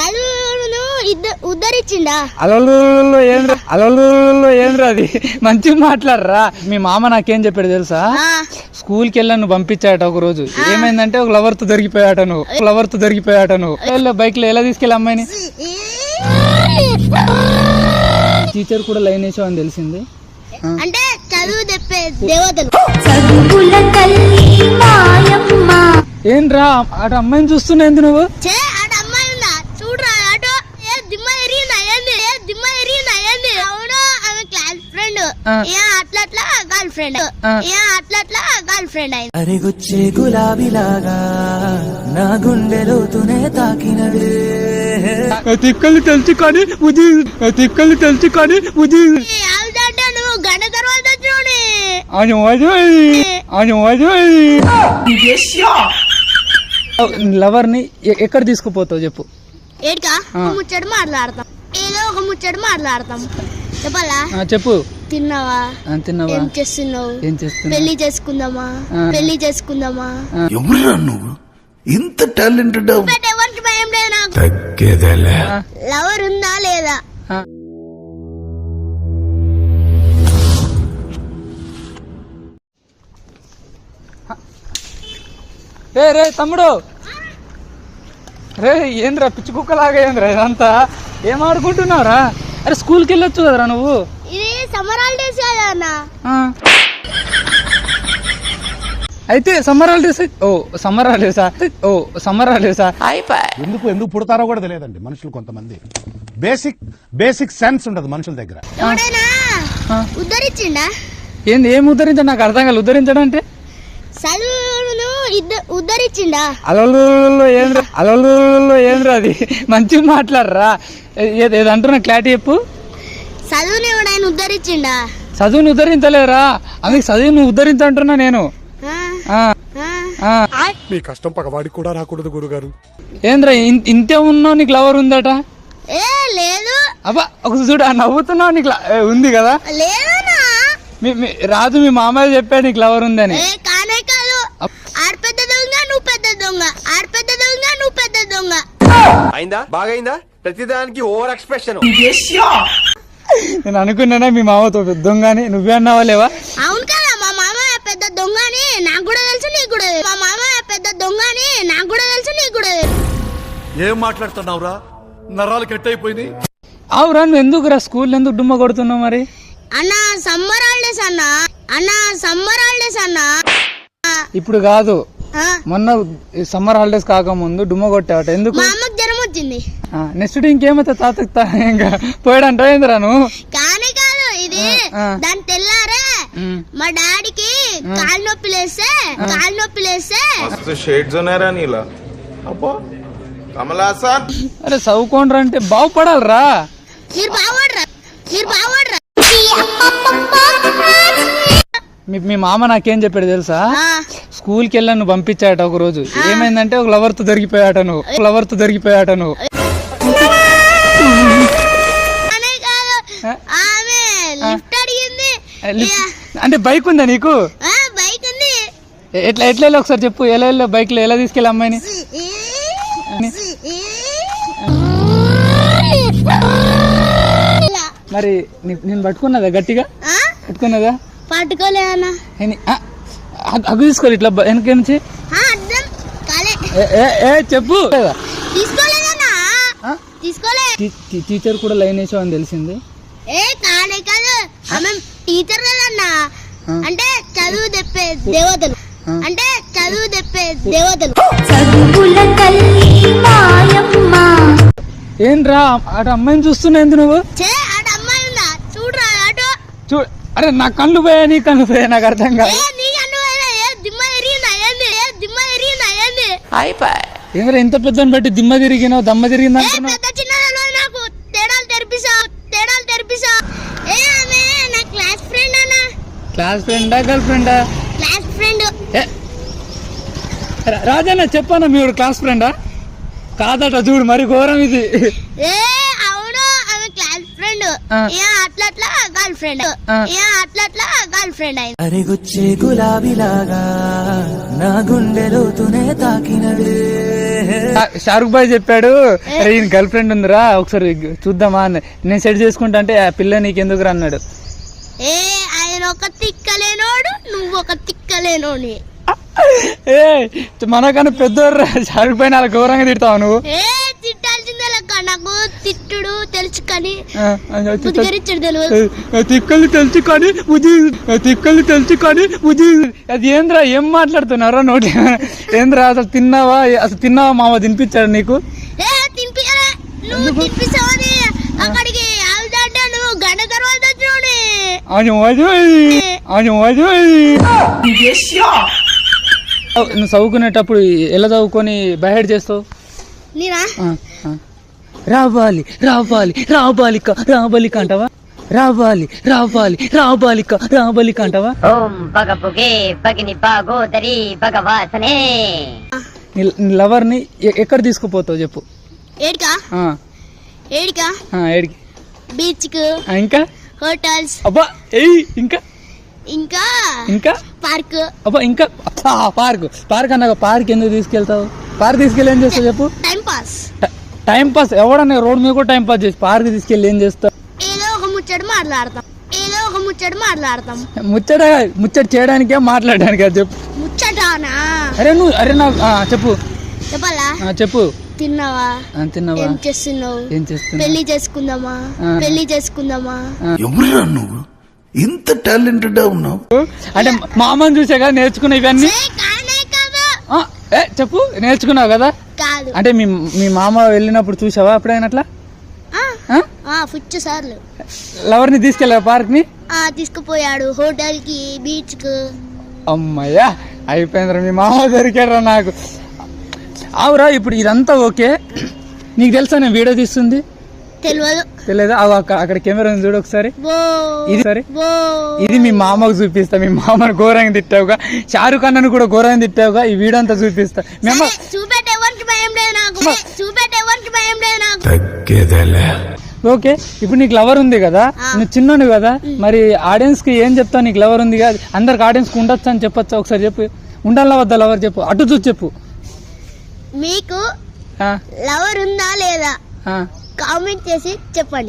చదువును ఉద్ధరించిండా అలలు ఏంద్ర అలలు ఏంద్ర అది? మంచిగా మాట్లాడరా. మీ మామ నాకేం చెప్పాడు తెలుసా? ఆ, స్కూల్కి వెళ్ళాను పంపించాట ఒక రోజు ఏమైందంటే ఒక లవర్తో దొరికిపోయాట నువ్వు లవర్తో దొరికిపోయాట నువ్వు బైక్లో ఎలా తీసుకెళ్ళి అమ్మాయిని టీచర్ కూడా లైన్ వేసావు అని తెలిసింది అంటే చదువు దేవతలు. ఏంట్రా అటు అమ్మాయిని చూస్తున్నాయింది నువ్వు చే ఆడ అమ్మాయి ఉందా చూడరా అటు ఏ దిమ్మ ఎరిగిందా ఏంది ఏ దిమ్మ ఎరిగిందా ఏంది అవును ఆమె క్లాస్ ఫ్రెండ్ ఆ. ఏ అట్లా అట్లా గర్ల్ ఫ్రెండ్ అట్లా అట్లా గర్ల్ ఫ్రెండ్ అయింది అరిగుచ్చే గులాబీలాగా నా గుండెలోతునే తాకినవే. తిక్కలు తెలుసు కానీ ఉది తిక్కలు తెలుసు కానీ ఉది ఏ, అవునంటే నువ్వు గంట తర్వాత చూడు అని అని లవర్ని ఎక్కడ తీసుకుపోతావు చెప్పు. ఏడికా? ముచ్చట మాట్లాడతాం. ఏదో ఒక ముచ్చట మాట్లాడతాం. చెప్పాలా? చెప్పు. తిన్నావా? తిన్నావా? ఏం చేస్తున్నావు? ఏం చేస్తున్నావు? పెళ్ళి చేసుకుందామా. పెళ్ళి చేసుకుందామా? ఎవరురా నువ్వు? ఇంత టాలెంటెడ్ ఎవరికి భయం లేదు నాకు. తగ్గేదేలే. లవర్ ఉందా లేదా. రే రే తమ్ముడు. రే ఏంద్రా పిచ్చి కుక్కలాగా ఏంద్రా ఇదంతా? ఏం ఆడుకుంటున్నావురా? అరే స్కూల్కి వెళ్ళొచ్చు కదరా నువ్వు? ఇది సమ్మర్ హాలిడేస్ కదా అన్న. అయితే సమ్మర్ హాలిడేస్ ఓ సమ్మర్ హాలిడేసా? ఓ సమ్మర్ హాలిడేసా? ఎందుకు ఎందుకు పుడతారో కూడా తెలియదండి మనుషులు కొంతమంది. బేసిక్ బేసిక్ సెన్స్ ఉండదు మనుషుల దగ్గర. ఎవడైనా. ఉద్ధరించిండా? ఏంది ఏం ఉద్ధరించడం? నాకు అర్థం కాదు ఉద్ధరించడం అంటే? ఉద్ధరించిండా? అలలు ఏంద్ర? అలలు ఏంద్ర అది? మంచిగా మాట్లాడరా. ఏది అంటున్నా? క్లారిటీ చెప్పు. చదువుని ఎవడైనా ఉద్ధరించిండా? చదువుని ఉద్ధరించలేరా అందుకే చదువుని ఉద్ధరించంటున్నా నేను. ఆ? ఆ, ఆ? ఆ. మీ కష్టం పగవాడికి కూడా రాకూడదు గురుగారు. ఏంద్ర ఇంతే ఉన్నావు నీకు లవర్ ఉందట? ఏ లేదు. అబ్బా ఒక చూడు నవ్వుతున్నావు నీకు ఉంది కదా? మీ- రాజు మీ మామయ్య చెప్పాడు నీకు లవర్ ఉందని ఏ కానే కాదు ఆడ పెద్ద దొంగ నువ్వు పెద్ద దొంగ ఆడ పెద్ద దొంగ నువ్వు పెద్ద దొంగ అయిందా? బాగైందా? ప్రతిదానికి ఓవర్ ఎక్స్ప్రెషన్. నేను అనుకున్నానా మీ మామతో దొంగ అని నువ్వే అన్నావా లేవా? అవును కదా మా మామ పెద్ద దొంగ అని నాకు కూడా తెలుసు నీకు కూడా. తెలుసు. మా మామ పెద్ద దొంగ అని నాకు కూడా తెలుసు నీకు కూడా. తెలుసు. ఏం మాట్లాడుతున్నావురా? నరాలు కట్ అయిపోయినాయి అవురా నువ్వు ఎందుకురా స్కూల్ ఎందుకు డుమ్మ కొడుతున్నావు మరి? అన్న సమ్మర్ హాలిడేస్ అన్న. అన్న సమ్మర్ హాలిడేస్ అన్న. ఇప్పుడు కాదు. ఆ, మొన్న సమ్మర్ హాలిడేస్ కాకముందు డుమ్మ కొట్టావట. ఎందుకు? మా అమ్మకి వచ్చింది నెక్స్ట్ డే ఇంకేమైతే తాతకి తా- ఇంకా పోయాడంట ఏందిరా నువ్వు కానీ కాదు ఇది. దాని తెల్లారే. మా డాడీకి కాలు నొప్పి లేస్తే కాలు నొప్పి లేస్తే షేడ్స్ ఉన్నారా నీలా. అబ్బో కమలాసన్ అరే చదువుకోండ్రా అంటే బాగుపడాలరా. మీరు బాగుపడరా? మీరు బాగుపడరా? మీ మీ మామ నాకేం చెప్పాడు తెలుసా? ఆ, స్కూల్కి వెళ్ళాను పంపించాట ఒక రోజు ఏమైందంటే ఒక లవర్తో దొరికిపోయాట నువ్వు ఒక లవర్తో దొరికిపోయాట నువ్వు అంటే బైక్ ఉందా నీకు ఎట్లా ఎట్లా వెళ్ళి ఒకసారి చెప్పు. ఎలా వెళ్ళా బైక్లో ఎలా తీసుకెళ్ళి అమ్మాయిని. మరి నేను పట్టుకున్నదా గట్టిగా? పట్టుకున్నదా? పట్టుకోలే అన్న. అగ్గు తీసుకోవాలి ఇట్లా వెనక నుంచి. చెప్పు. టీచర్ కూడా లైన్ వేసావు అని తెలిసింది. ఏ కాలే కాదు. ఆమె టీచర్ కదన్నా. అంటే చదువు తెప్పే దేవతలు. అంటే చదువు తెప్పే దేవతలు. చదువుల తల్లి మాయమ్మ. ఏంట్రా? అటు అమ్మాయిని చూస్తున్నాయింది నువ్వు? చే ఆడ అమ్మాయి ఉందా? చూడరా అటు. చూ అరే నా కళ్ళు పోయా నీ కళ్ళు పోయా నాకు అర్థం కాదు. ఏ ఏ ఏ ఏంద్రా ఇంత పెద్దని బట్టి దిమ్మ తిరిగినావు దమ్మ తిరిగింది ఏ అంటున్నావు? పెద్ద చిన్న తెలియదు నాకు. తేడాలు తెరిపిసా తేడాలు తెరిపిసా ఏ ఆమె నా క్లాస్ ఫ్రెండ్ అన్న. క్లాస్ ఫ్రెండా గర్ల్ ఫ్రెండా? Class friend. ఏ రాజన్న చెప్పానా మీరు క్లాస్ ఫ్రెండా? కాదట చూడు మరి ఘోరం ఇది ఏ అవును ఆమె క్లాస్ ఫ్రెండ్ అట్లా అట్లా గర్ల్ ఫ్రెండ్ అట్లా అట్లా గర్ల్ ఫ్రెండ్ అయింది అరిగుచ్చే గులాబీలాగా నా గుండెలోతునే తాకినవే షా- షారుఖ్ భాయ్ చెప్పాడు అరే ఈయన గర్ల్ ఫ్రెండ్ ఉందిరా ఒకసారి చూద్దామా అని. నేను సెట్ చేసుకుంటా అంటే ఆ పిల్ల నీకెందుకు రా అన్నాడు. ఏ ఆయన ఒక తిక్కలేనోడు నువ్వు ఒక తిక్కలేనోని ఏ మనకన్నా పెద్దోర్రా షారుఖ్ భాయ్ అలా ఘోరంగా తిడతావు నువ్వు ఏ తిట్టాల్సిందే లెక్క నాకు తిట్టుడు తెలుసు కానీ ఆ, అని వచ్చి బుద్ధిగరిచ్చుడు తెలియదు ఏ, తిక్కలు తెలుసు కానీ బుద్ధి తిక్కలు తెలుసు కానీ బుద్ధి అది ఏంద్రా ఏం మాట్లాడుతున్నారా నోటి? ఏంద్రా అసలు తిన్నావా? అసలు తిన్నావా మామ? తినిపించాడు నీకు? అక్కడికి నువ్వు గంట తర్వాత వచ్చినోని అని అని నువ్వు చదువుకునేటప్పుడు ఎలా చదువుకొని బయట చేస్తావు? నేనా. రావాలి రావాలి రాబాలిక రాబాలిక అంటావా? రావాలి రావాలి రాబాలిక రాబాలిక అంటావా? ఓం పగపుగే పగిని పాగోదరి భగవాసనే. నీ నీ లవర్ని ఎ- ఎక్కడ తీసుకుపోతావు చెప్పు? ఏడికా? ఆ, ఏడికా? ఆ, ఏడికి. బీచ్కు ఇంకా? హోటల్స్. అబ్బా ఏయ్ ఇంకా? ఇంకా? ఇంకా? పార్క్. అబ్బా ఇంకా? పార్క్. పార్క్ అన్నాక పార్క్ ఎందుకు తీసుకెళ్తావు? పార్క్ తీసుకెళ్ళి ఏం చేస్తావు చెప్పు? Time pass. ట- పాస్ ఎవడన్నా రోడ్ మీద కూడా టైం పాస్ చేసి పార్క్ తీసుకెళ్ళి ఏం చేస్తావు? ఏదో ఒక ముచ్చట మాట్లాడతాం. ఏదో ఒక ముచ్చట మాట్లాడతాం. ముచ్చట ముచ్చట చేయడానికే మాట్లాడడానికి చెప్పు. ముచ్చటానా? అరే నువ్వు అరే నా ఆ, చెప్పు. చెప్పాలా? ఆ, చెప్పు. తిన్నావా? ఆ, తిన్నావా? ఏం చేస్తున్నావు? ఏం చేస్తున్నావు? పెళ్ళి చేసుకుందామా? ఆ. పెళ్ళి చేసుకుందామా? ఎవరురా నువ్వు? ఇంత టాలెంటెడ్ ఉన్నావు? అంటే మా అమ్మని చూసే కదా నేర్చుకున్నా ఇవన్నీ? ఏ కానే కాదు. ఆ, ఏ చెప్పు నేర్చుకున్నావు కదా? కాదు. అంటే మీ మీ మామ వెళ్ళినప్పుడు చూసావా ఎప్పుడైనా అట్లా ఫుచ్చు సార్లు. లవర్ని తీసుకెళ్ళావా పార్క్ని? ఆ తీసుకుపోయాడు హోటల్కి బీచ్కు అమ్మయ్యా అయిపోయిందిరా మీ మామ దొరికారా నాకు. అవురా ఇప్పుడు ఇదంతా ఓకే. నీకు తెలుసా నేను వీడియో తీస్తుంది? తెలియదు తెలియదా అక్కడ కెమెరా ఉంది చూడు ఒకసారి. ఇది సరే. ఇది మీ మామకు చూపిస్తా. మీ మామను ఘోరంగా తిట్టావుగా. షారుఖ్ అన్నను కూడా ఘోరంగా తిట్టావుగా. ఈ వీడియో అంతా చూపిస్తా. మేము ఓకే ఇప్పుడు నీకు లవర్ ఉంది కదా? నువ్వు చిన్నోడు కదా? మరి ఆడియన్స్కి ఏం చెప్తావు? నీకు లవర్ ఉంది కదా? అందరికి ఆడియన్స్కి ఉండొచ్చు అని చెప్పొచ్చా? ఒకసారి చెప్పు. ఉండాలా వద్దా లవర్ చెప్పు? అటు చూసి చెప్పు. మీకు ఆ, లవర్ ఉందా లేదా? ఆ. కామెంట్ చేసి చెప్పండి.